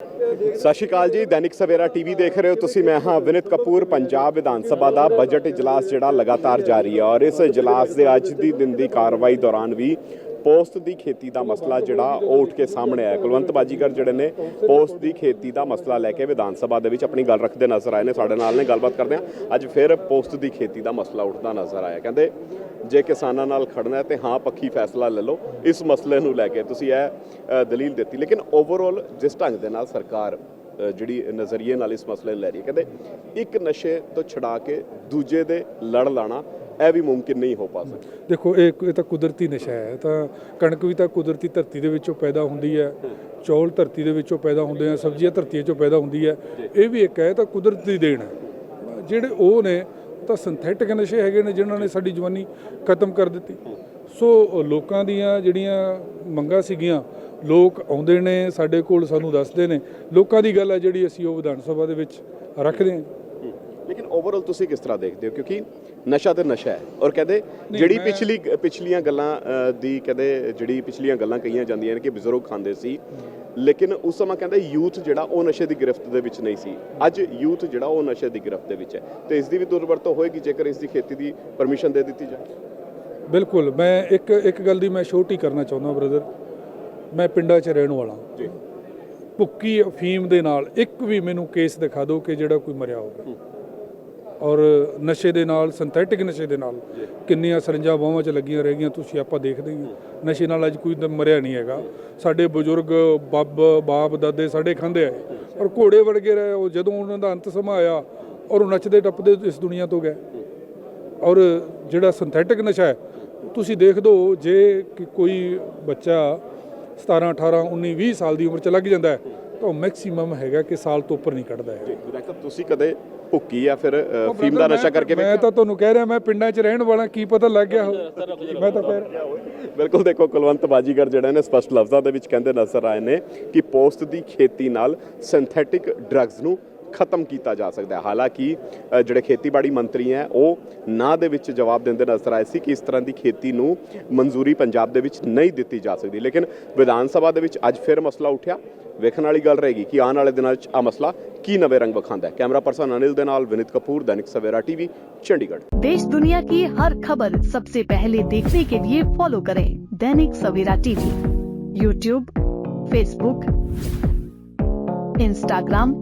ਸਤਿ ਸ਼੍ਰੀ ਅਕਾਲ ਜੀ, ਦੈਨਿਕ ਸਵੇਰਾ ਟੀਵੀ ਦੇਖ ਰਹੇ ਹੋ ਤੁਸੀਂ। ਮੈਂ ਹਾਂ ਵਿਨਿਤ ਕਪੂਰ, ਪੰਜਾਬ ਵਿਧਾਨ ਸਭਾ ਦਾ ਬਜਟ ਇਜਲਾਸ ਜਿਹੜਾ ਲਗਾਤਾਰ ਜਾਰੀ ਹੈ ਔਰ ਇਸ ਇਜਲਾਸ ਦੇ ਅੱਜ ਦੀ ਦਿਨ ਦੀ ਕਾਰਵਾਈ ਦੌਰਾਨ ਵੀ ਪੋਸਟ ਦੀ ਖੇਤੀ ਦਾ ਮਸਲਾ ਜਿਹੜਾ ਉਹ ਉੱਠ ਕੇ ਸਾਹਮਣੇ ਆਇਆ। ਕੁਲਵੰਤ ਬਾਜੀਗਰ ਜਿਹੜੇ ਨੇ, ਪੋਸਟ ਦੀ ਖੇਤੀ ਦਾ ਮਸਲਾ ਲੈ ਕੇ ਵਿਧਾਨ ਸਭਾ ਦੇ ਵਿੱਚ ਆਪਣੀ ਗੱਲ ਰੱਖਦੇ ਨਜ਼ਰ ਆਏ ਨੇ। ਸਾਡੇ ਨਾਲ ਨੇ, ਗੱਲਬਾਤ ਕਰਦੇ ਹਾਂ। ਅੱਜ ਫਿਰ ਪੋਸਟ ਦੀ ਖੇਤੀ ਦਾ ਮਸਲਾ ਉੱਠਦਾ ਨਜ਼ਰ ਆਇਆ। ਕਹਿੰਦੇ, ਜੇ ਕਿਸਾਨਾਂ ਨਾਲ ਖੜਨਾ ਹੈ ਤੇ ਹਾਂ, ਪੱਖੀ ਫੈਸਲਾ ਲੈ ਲਓ। ਇਸ ਮਸਲੇ ਨੂੰ ਲੈ ਕੇ ਤੁਸੀਂ ਇਹ ਦਲੀਲ ਦਿੱਤੀ। ਲੇਕਿਨ ਓਵਰਆਲ ਜਿਸ ਢੰਗ ਦੇ ਨਾਲ ਸਰਕਾਰ ਜਿਹੜੀ ਨਜ਼ਰੀਏ ਨਾਲ ਇਸ ਮਸਲੇ ਨੂੰ ਲੈ ਰਹੀ ਹੈ, ਕਹਿੰਦੇ, ਇੱਕ ਨਸ਼ੇ ਤੋਂ ਛਡਾ ਕੇ ਦੂਜੇ ਦੇ ਲੜ ਲਾਣਾ ਇਹ ਵੀ ਮੁਮਕਿਨ ਨਹੀਂ ਹੋ ਪਾ ਸਕਦਾ। ਦੇਖੋ ਇਹ ਇਹ ਤਾਂ ਕੁਦਰਤੀ ਨਸ਼ਾ ਹੈ। ਤਾਂ ਕਣਕ ਵੀ ਤਾਂ ਕੁਦਰਤੀ ਧਰਤੀ ਦੇ ਵਿੱਚੋਂ ਪੈਦਾ ਹੁੰਦੀ ਹੈ। ਚੌਲ ਧਰਤੀ ਦੇ ਵਿੱਚੋਂ ਪੈਦਾ ਹੁੰਦੇ ਆ ਸਬਜ਼ੀਆਂ ਧਰਤੀ 'ਚੋਂ ਪੈਦਾ ਹੁੰਦੀ ਹੈ। ਇਹ ਵੀ ਇੱਕ ਹੈ ਤਾਂ ਕੁਦਰਤੀ ਦੇਣ ਹੈ। ਜਿਹੜੇ ਉਹ ਨੇ ਤਾਂ ਸਿੰਥੈਟਿਕ ਨਸ਼ੇ ਹੈਗੇ ਨੇ ਜਿਨ੍ਹਾਂ ਨੇ ਸਾਡੀ ਜਵਾਨੀ ਖਤਮ ਕਰ ਦਿੱਤੀ। ਸੋ ਲੋਕਾਂ ਦੀਆਂ ਜਿਹੜੀਆਂ ਮੰਗਾਂ ਸੀਗੀਆਂ ਲੋਕ ਆਉਂਦੇ ਨੇ ਸਾਡੇ ਕੋਲ ਸਾਨੂੰ ਦੱਸਦੇ ਨੇ। ਲੋਕਾਂ ਦੀ ਗੱਲ ਹੈ ਜਿਹੜੀ ਅਸੀਂ ਉਹ ਵਿਧਾਨ ਸਭਾ ਦੇ ਵਿੱਚ ਰੱਖਦੇ ਹਾਂ। ਲੇਕਿਨ ਓਵਰਆਲ ਤੁਸੀਂ ਕਿਸ ਤਰ੍ਹਾਂ ਦੇਖਦੇ ਹੋ? ਕਿਉਂਕਿ ਨਸ਼ਾ ਤੇ ਨਸ਼ਾ ਹੈ। ਔਰ ਕਹਿੰਦੇ ਜਿਹੜੀ ਪਿਛਲੀ ਪਿਛਲੀਆਂ ਗੱਲਾਂ ਦੀ ਕਹਿੰਦੇ ਜਿਹੜੀ ਪਿਛਲੀਆਂ ਗੱਲਾਂ ਕਹੀਆਂ ਜਾਂਦੀਆਂ ਨੇ ਕਿ ਬਜ਼ੁਰਗ ਖਾਂਦੇ ਸੀ ਲੇਕਿਨ ਉਸ ਸਮਾਂ ਕਹਿੰਦੇ ਯੂਥ ਜਿਹੜਾ ਉਹ ਨਸ਼ੇ ਦੀ ਗ੍ਰਿਫਤ ਦੇ ਵਿੱਚ ਨਹੀਂ ਸੀ। ਅੱਜ ਯੂਥ ਜਿਹੜਾ ਉਹ ਨਸ਼ੇ ਦੀ ਗ੍ਰਿਫਤ ਦੇ ਵਿੱਚ ਹੈ। ਤੇ ਇਸ ਦੀ ਵੀ ਦੁਰਵਰਤੋਂ ਹੋਏਗੀ ਜੇਕਰ ਇਸ ਦੀ ਖੇਤੀ ਦੀ ਪਰਮਿਸ਼ਨ ਦੇ ਦਿੱਤੀ ਜਾਏ? ਬਿਲਕੁਲ ਮੈਂ ਇੱਕ ਇੱਕ ਗੱਲ ਦੀ ਮੈਂ ਛੋਟੀ ਕਰਨਾ ਚਾਹੁੰਦਾ ਬ੍ਰਦਰ ਮੈਂ ਪਿੰਡਾਂ 'ਚ ਰਹਿਣ ਵਾਲਾ। ਜੀ। ਭੁੱਕੀ ਅਫੀਮ ਦੇ ਨਾਲ ਇੱਕ ਵੀ ਮੈਨੂੰ ਕੇਸ ਦਿਖਾ ਦਿਓ ਕਿ ਜਿਹੜਾ ਕੋਈ ਮਰਿਆ ਹੋਵੇ। ਔਰ ਨਸ਼ੇ ਦੇ ਨਾਲ ਸਿੰਥੈਟਿਕ ਨਸ਼ੇ ਦੇ ਨਾਲ ਕਿੰਨੀਆਂ ਸਰੰਜਾਂ ਬਾਹਾਂ 'ਚ ਲੱਗੀਆਂ ਰਹਿ ਗਈਆਂ, ਤੁਸੀਂ ਆਪਾਂ ਦੇਖਦੇ ਹੀ ਹੋ। ਨਸ਼ੇ ਨਾਲ ਅੱਜ ਕੋਈ ਤਾਂ ਮਰਿਆ ਨਹੀਂ ਹੈਗਾ। ਸਾਡੇ ਬਜ਼ੁਰਗ ਬੱਬ, ਬਾਪ, ਦਾਦੇ ਸਾਡੇ ਖਾਂਦੇ ਆਏ ਔਰ ਘੋੜੇ ਵਰਗੇ ਰਹੇ, ਉਹ ਜਦੋਂ ਉਹਨਾਂ ਦਾ ਅੰਤ ਸਮਾਂ ਆਇਆ, ਔਰ ਉਹ ਨੱਚਦੇ ਟੱਪਦੇ ਇਸ ਦੁਨੀਆ ਤੋਂ ਗਏ। ਔਰ ਜਿਹੜਾ ਸਿੰਥੈਟਿਕ ਨਸ਼ਾ ਹੈ, ਤੁਸੀਂ ਦੇਖ ਦੋ, ਜੇ ਕਿ ਕੋਈ ਬੱਚਾ 17 18 19 20 ਸਾਲ ਦੀ ਉਮਰ ਚ ਲੱਗ ਜਾਂਦਾ ਹੈ, ਤਾਂ ਮੈਕਸਿਮਮ ਹੈਗਾ ਕਿ ਸਾਲ ਤੋਂ ਉੱਪਰ ਨਹੀਂ ਕੱਢਦਾ ਹੈ ਡਾਕਟਰ ਤੁਸੀਂ ਕਦੇ ਭੁੱਕੀ ਜਾਂ ਫਿਰ ਫੀਮ ਦਾ ਨਸ਼ਾ ਕਰਕੇ ਮੈਂ ਤਾਂ ਤੁਹਾਨੂੰ ਕਹਿ ਰਿਹਾ ਮੈਂ ਪਿੰਡਾਂ 'ਚ ਰਹਿਣ ਵਾਲਾ ਕੀ ਪਤਾ ਲੱਗ ਗਿਆ ਮੈਂ ਤਾਂ ਕਹਿ ਰਿਹਾ ਬਿਲਕੁਲ ਦੇਖੋ ਕੁਲਵੰਤ ਬਾਜੀਗਰ ਜਿਹੜੇ ਨੇ ਸਪਸ਼ਟ ਲਫ਼ਜ਼ਾਂ ਦੇ ਵਿੱਚ ਕਹਿੰਦੇ ਨਜ਼ਰ ਆਏ ਨੇ ਕਿ ਪੋਸਟ ਦੀ ਖੇਤੀ ਨਾਲ ਸਿੰਥੈਟਿਕ ਡਰੱਗਸ ਨੂੰ ਖਤਮ ਕੀਤਾ ਜਾ ਸਕਦਾ ਹੈ ਹਾਲਾਂਕਿ ਅ, ਜਿਹੜੇ ਖੇਤੀਬਾੜੀ ਮੰਤਰੀ ਹੈ ਉਹ ਨਾ ਦੇ ਵਿੱਚ ਜਵਾਬ ਦਿੰਦੇ ਨਜ਼ਰ ਆਏ ਸੀ ਕਿ ਇਸ ਤਰ੍ਹਾਂ ਦੀ ਖੇਤੀ ਨੂੰ ਮਨਜ਼ੂਰੀ ਪੰਜਾਬ ਦੇ ਵਿੱਚ ਨਹੀਂ ਦਿੱਤੀ ਜਾ ਸਕਦੀ ਲੇਕਿਨ ਵਿਧਾਨ ਸਭਾ ਦੇ ਵਿੱਚ ਅੱਜ ਫਿਰ ਮਸਲਾ ਉੱਠਿਆ ਵੇਖਣ ਵਾਲੀ ਗੱਲ ਰਹੇਗੀ ਕਿ ਆਉਣ ਵਾਲੇ ਦਿਨਾਂ ਵਿੱਚ ਆ ਮਸਲਾ ਕੀ ਨਵੇਂ ਰੰਗ ਵਿਖਾਉਂਦਾ ਹੈ ਕੈਮਰਾ ਪਰਸਨ ਅਨਿਲ ਦੇ ਨਾਲ ਵਿਨਿਤ ਕਪੂਰ ਦੈਨਿਕ ਸਵੇਰਾ ਟੀਵੀ ਚੰਡੀਗੜ੍ਹ देश दुनिया की हर खबर सबसे पहले देखने के लिए फॉलो करें Dainik Savera TV YouTube Facebook Instagram